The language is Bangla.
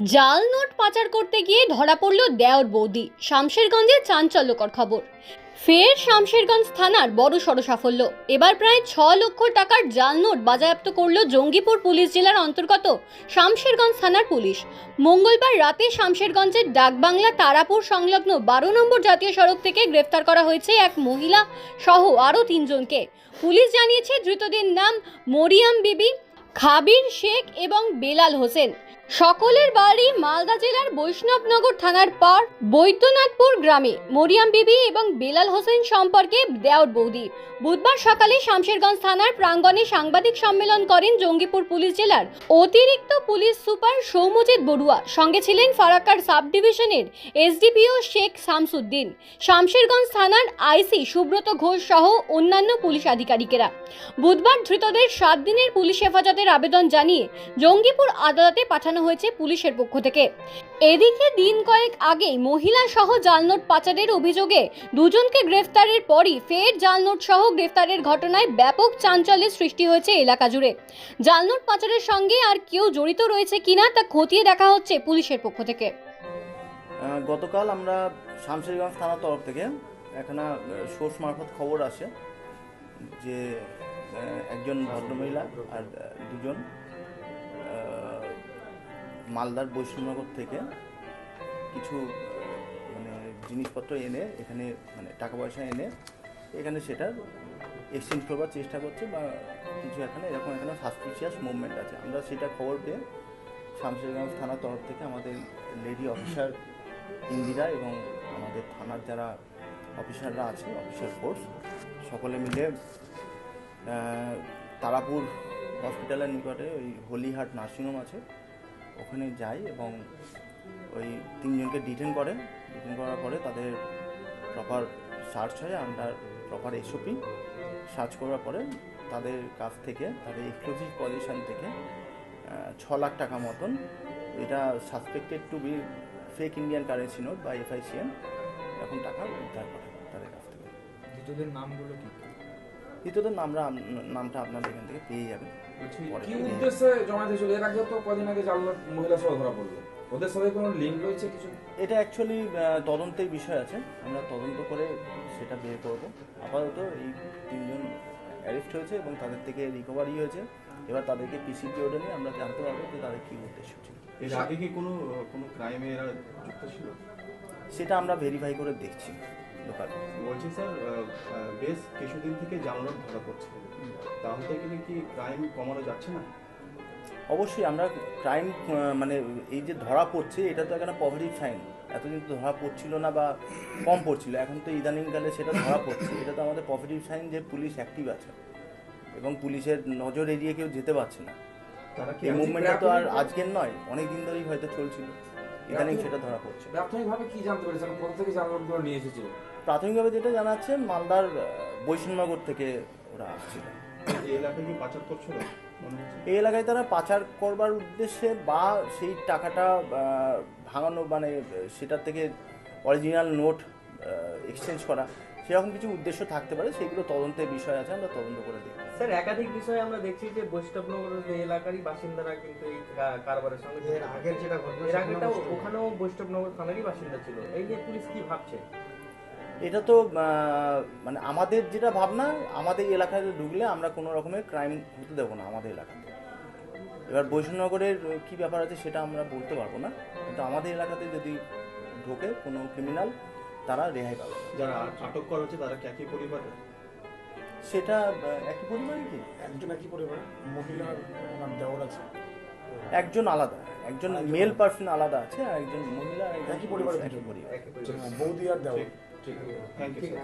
জাল নোট পাচার করতে গিয়ে ধরা পড়ল দেওর বৌদি। শামশেরগঞ্জে চাঞ্চল্যকর খবর। ফের শামশেরগঞ্জ থানার বড় সড় সাফল্য। এবার প্রায় ছ লক্ষ টাকার জাল নোট বাজেয়াপ্ত করল জঙ্গিপুর পুলিশ জেলার অন্তর্গত শামশেরগঞ্জ থানার পুলিশ। মঙ্গলবার রাতে শামশেরগঞ্জের ডাকবাংলা তারাপুর সংলগ্ন বারো নম্বর জাতীয় সড়ক থেকে গ্রেফতার করা হয়েছে এক মহিলা সহ আরও তিনজনকে। পুলিশ জানিয়েছে ধৃতদের নাম মরিয়াম বিবি, খাবির শেখ এবং বেলাল হোসেন। সকলের বাড়ি মালদা জেলার বৈষ্ণবনগর থানার পর বৈদ্যনাথপুর গ্রামে। মরিয়াম বিবি এবং বেলাল হোসেন সম্পর্কে দেওর বৌদি। বুধবার সকালে শামশেরগঞ্জ থানার প্রাঙ্গণে সাংবাদিক সম্মেলন করেন জঙ্গিপুর পুলিশ জেলার অতিরিক্ত পুলিশ সুপার সৌমজিৎ বড়ুয়া। সঙ্গে ছিলেন ফারাক্কার সাব ডিভিশনের এসডিপিও শেখ শামসুদ্দিন। শামশেরগঞ্জ থানার আইসি সুব্রত ঘোষ সহ অন্যান্য পুলিশ আধিকারিকেরা। বুধবার ধৃতদের সাত দিনের পুলিশ হেফাজতের আবেদন জানিয়ে জঙ্গিপুর আদালতে পাঠানো হয়েছে পুলিশের পক্ষ থেকে। এদিকে দিন কয়েক আগেই মহিলা সহ জালনোট পাচারের অভিযোগে দুজনকে গ্রেফতারের পরই ফের জালনোট সহ গ্রেফতারের ঘটনায় ব্যাপক চাঞ্চল্যের সৃষ্টি হয়েছে এলাকা জুড়ে। জালনোট পাচারের সঙ্গে আর কেউ জড়িত রয়েছে কিনা তা খতিয়ে দেখা হচ্ছে পুলিশের পক্ষ থেকে। গতকাল আমরা শামশেরগঞ্জ থানার তরফ থেকে এখানে সোর্স মারফত খবর আসে যে একজন ভদ্রমহিলা আর দুজন মালদার বৈষ্ণবনগর থেকে কিছু মানে জিনিসপত্র এনে এখানে মানে টাকা পয়সা এনে এখানে সেটা এক্সচেঞ্জ করবার চেষ্টা করছে বা কিছু এখানে, এরকম এখানে সাসপিশিয়াস মুভমেন্ট আছে। আমরা সেটা খবর পেয়ে শামশেরগঞ্জ থানার তরফ থেকে আমাদের লেডি অফিসার ইন্দিরা এবং আমাদের থানার যারা অফিসাররা আছে অফিসার ফোর্স সকলে মিলে তারাপুর হসপিটালের নিকটে ওই হলিহাট নার্সিংহোম আছে। ওখানে যাই এবং ওই তিনজনকে ডিটেন করে। ডিটেন করার পরে তাদের প্রপার সার্চ হয় আন্ডার প্রপার এসওপি সার্চ করার পরে তাদের কাছ থেকে, তাদের এক্সক্লুসিভ পজিশন থেকে ছ লাখ টাকা মতন। এটা suspected to be fake Indian currency note বা এফআইসিএন এখন টাকা উদ্ধার করে তাদের কাছ থেকে। দ্বিতীয়দের নামগুলো কি? দ্বিতীয়ত নামরা নামটা আপনাদের এখান থেকে পেয়ে যাবেন। কি উদ্দেশ্যে জমা দিয়েছিল? এর আগে তো কদিন আগে জানলাম মহিলা সহ ধরা পড়ল। ওদের সাথে কোনো লিঙ্ক রয়েছে কিছু? এটা অ্যাকচুয়ালি তদন্তের বিষয় আছে। আমরা তদন্ত করে সেটা বের করব। আপাতত এই তিনজন অ্যারেস্ট হয়েছে এবং তাদের থেকে রিকভারি হয়েছে। এবার তাদেরকে পিসিপি ওটা নিয়ে আমরা জানতে পারব যে তাদের কী উদ্দেশ্য ছিল। এর আগে কি কোনো কোনো ক্রাইমে এরা যুক্ত ছিল? সেটা আমরা ভেরিফাই করে দেখছি। লোকাল বলছি স্যার বেশ কিছুদিন থেকে জানানোর ধরা পড়ছে। তাহলে থেকে কি ক্রাইম কমানো যাচ্ছে না? অবশ্যই আমরা ক্রাইম মানে এই যে ধরা পড়ছে এটা তো একটা পজিটিভ সাইন এতদিন তো ধরা পড়ছিল না বা কম পড়ছিল এখন তো ইদানিংকালে সেটা ধরা পড়ছে। এটা তো আমাদের পজিটিভ সাইন যে পুলিশ অ্যাক্টিভ আছে। এবং পুলিশের নজর এড়িয়ে কেউ যেতে পারছে না। তারা কি এই মুভমেন্টটা তো আর আজকের নয় অনেক দিন ধরেই হয়তো চলছিল। ইদানিং সেটা ধরা পড়ছে। প্রাথমিকভাবে কি জানতে পেরেছেন? কোথা থেকে জানলামগুলো নিয়ে এসেছিল? প্রাথমিকভাবে যেটা জানা যাচ্ছে মালদার বৈষ্ণবনগর থেকে ওরা আসছিল। এই এলাকায় কি পাচার করছিল? এই এলাকায় তারা পাচার করবার উদ্দেশ্যে বা সেই টাকাটা ভাঙানো মানে সেটার থেকে অরিজিনাল নোট এক্সচেঞ্জ করা সেরকম কিছু উদ্দেশ্য থাকতে পারে সেগুলো তদন্তের বিষয় আছে আমরা তদন্ত করে দেখব। স্যার একাধিক বিষয়ে আমরা দেখছি যে বৈষ্ণবনগরের এই এলাকারই বাসিন্দারা কিন্তু এই কারবারের সঙ্গে এর আগের যেটা ঘটনা ওখানেও বৈষ্ণবনগর থানারই বাসিন্দা ছিল। এই নিয়ে পুলিশ কি ভাবছে? এটা তো আহ, মানে আমাদের যেটা ভাবনা আমাদের এলাকায় ঢুকলে আমরা কোনো রকমের ক্রাইম হতে দেবো না আমাদের এলাকাতে। এবার বৈষ্ণবনগরের কী ব্যাপার আছে সেটা আমরা বলতে পারব না। কিন্তু আমাদের এলাকাতে যদি ঢোকে কোনো ক্রিমিনাল তারা রেহাই পাবে। যারা আটক করা হচ্ছে তারা একই পরিবার সেটা একই পরিবারই কি? একজন একই পরিবার মহিলার ওনার দেওয়ার আছে। একজন আলাদা। একজন মেল পার্সন আলাদা আছে আর একজন মহিলা একই। পরিবার। একই পরিবার। বৌদি আর দেওয়ার ঠিক ঠিক থ্যাংক ইউ